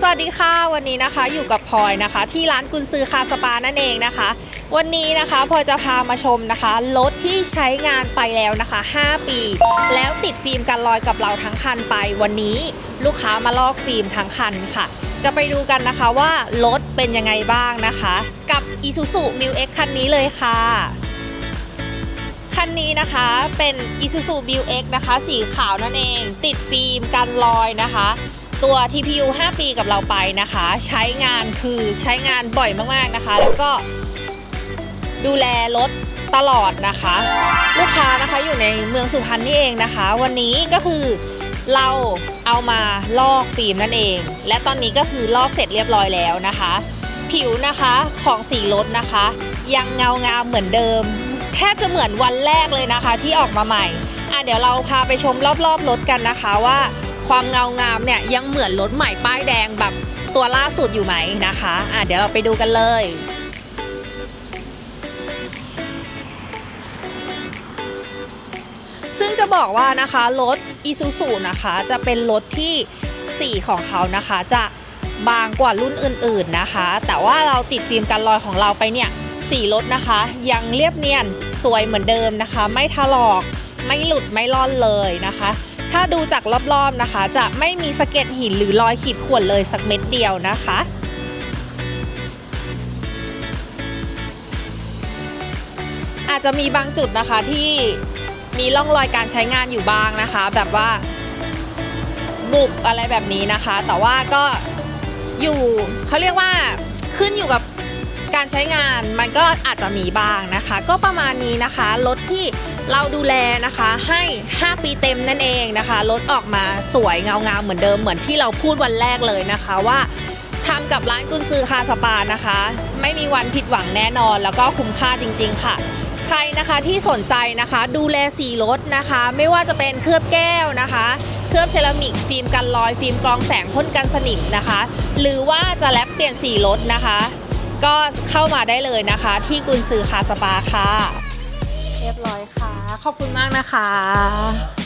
สวัสดีค่ะวันนี้นะคะอยู่กับพลอยนะคะ ที่ร้านกุนซือคาสปานั่นเองนะคะ วันนี้นะคะพลอยจะพามาชมนะคะรถที่ใช้งานไปแล้วนะคะ 5 ปี แล้วติดฟิล์มกันรอยกับเราทั้งคันไปวันนี้ลูกค้ามาลอกฟิล์มทั้งคันค่ะ จะไปดูกันนะคะว่ารถเป็นยังไงบ้างนะคะ กับ Isuzu Mu X คันนี้เลยค่ะคันนี้นะคะเป็น Isuzu m u X นะคะ สีขาวนั่นเอง ติดฟิล์มกันรอยนะคะ ตัว TPU 5 ปีกับเราไปนะคะ ใช้งานคือใช้งานบ่อยมากๆนะคะ แล้วก็ดูแลรถตลอดนะคะ ลูกค้านะคะอยู่ในเมืองสุพรรณนี่เองนะคะ วันนี้ก็คือเราเอามาลอกฟิล์มนั่นเอง และตอนนี้ก็คือลอกเสร็จเรียบร้อยแล้วนะคะ ผิวนะคะของสีรถนะคะ ยังเงางามเหมือนเดิมแทบจะเหมือนวันแรกเลยนะคะที่ออกมาใหม่อะเดี๋ยวเราพาไปชมรอบๆรถกันนะคะว่า ความเงางามเนี่ยยังเหมือนรถใหม่ป้ายแดงแบบตัวล่าสุดอยู่ไหมนะคะอะเดี๋ยวเราไปดูกันเลยซึ่งจะบอกว่านะคะ รถ Isuzu นะคะ จะเป็นรถที่สีของเขานะคะ จะบางกว่ารุ่นอื่นๆนะคะ แต่ว่าเราติดฟิล์มกันรอยของเราไปเนี่ยสีรถนะคะ ยังเรียบเนียนสวยเหมือนเดิมนะคะ ไม่ถลอกไม่หลุดไม่ล่อนเลยนะคะ ถ้าดูจากรอบๆนะคะ จะไม่มีสะเก็ดหินหรือรอยขีดข่วนเลยสักเม็ดเดียวนะคะอาจจะมีบางจุดนะคะที่มีร่องรอยการใช้งานอยู่บ้างนะคะ แบบว่าบุบอะไรแบบนี้นะคะ แต่ว่าก็อยู่เขาเรียกว่าขึ้นอยู่กับการใช้งานมันก็อาจจะมีบ้างนะคะ ก็ประมาณนี้นะคะรถที่ เราดูแลนะคะให้ 5 ปีเต็มนั่นเองนะคะรถออกมาสวยเงางามเหมือนเดิมเหมือนที่เราพูดวันแรกเลยนะคะว่าทำกับร้านกุนซือคาสปานะคะ ไม่มีวันผิดหวังแน่นอนแล้วก็คุ้มค่าจริง ๆ ค่ะ ใครนะคะที่สนใจนะคะ ดูแลสีรถนะคะ ไม่ว่าจะเป็นเคลือบแก้วนะคะเคลือบเซรามิกฟิล์มกันรอยฟิล์มกรองแสงพ่นกันสนิมนะคะ หรือว่าจะแลปเปลี่ยนสีรถนะคะ ก็เข้ามาได้เลยนะคะ ที่กุนซือคาสปาค่ะ เรียบร้อยค่ะ ขอบคุณมากนะคะ